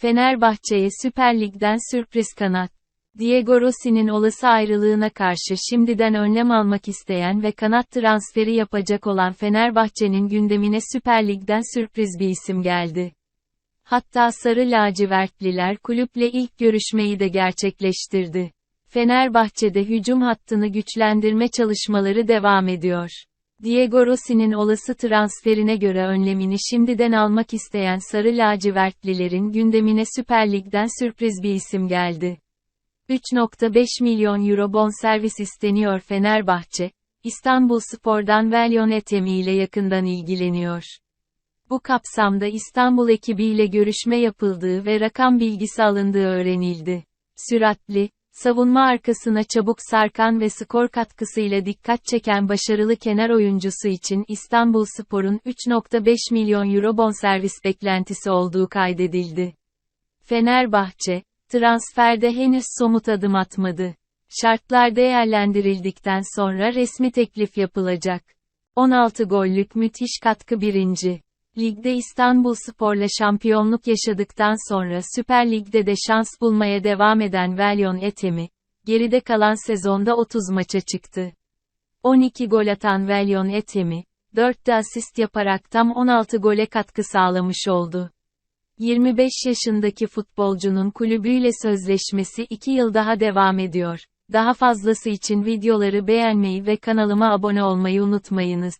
Fenerbahçe'ye Süper Lig'den sürpriz kanat. Diego Rossi'nin olası ayrılığına karşı şimdiden önlem almak isteyen ve kanat transferi yapacak olan Fenerbahçe'nin gündemine Süper Lig'den sürpriz bir isim geldi. Hatta Sarı Lacivertliler kulüple ilk görüşmeyi de gerçekleştirdi. Fenerbahçe'de hücum hattını güçlendirme çalışmaları devam ediyor. Diego Rossi'nin olası transferine göre önlemini şimdiden almak isteyen Sarı Lacivertlilerin gündemine Süper Lig'den sürpriz bir isim geldi. 3.5 milyon euro bonservis isteniyor Fenerbahçe, İstanbul Spor'dan Velyon Etemi ile yakından ilgileniyor. Bu kapsamda İstanbul ekibiyle görüşme yapıldığı ve rakam bilgisi alındığı öğrenildi. Süratli, savunma arkasına çabuk sarkan ve skor katkısıyla dikkat çeken başarılı kenar oyuncusu için İstanbul Spor'un 3.5 milyon euro bonservis beklentisi olduğu kaydedildi. Fenerbahçe, transferde henüz somut adım atmadı. Şartlar değerlendirildikten sonra resmi teklif yapılacak. 16 gollük müthiş katkı birinci. Ligde İstanbul Spor'la şampiyonluk yaşadıktan sonra Süper Lig'de de şans bulmaya devam eden Velyon Etemi, geride kalan sezonda 30 maça çıktı. 12 gol atan Velyon Etemi, 4 de asist yaparak tam 16 gole katkı sağlamış oldu. 25 yaşındaki futbolcunun kulübüyle sözleşmesi 2 yıl daha devam ediyor. Daha fazlası için videoları beğenmeyi ve kanalıma abone olmayı unutmayınız.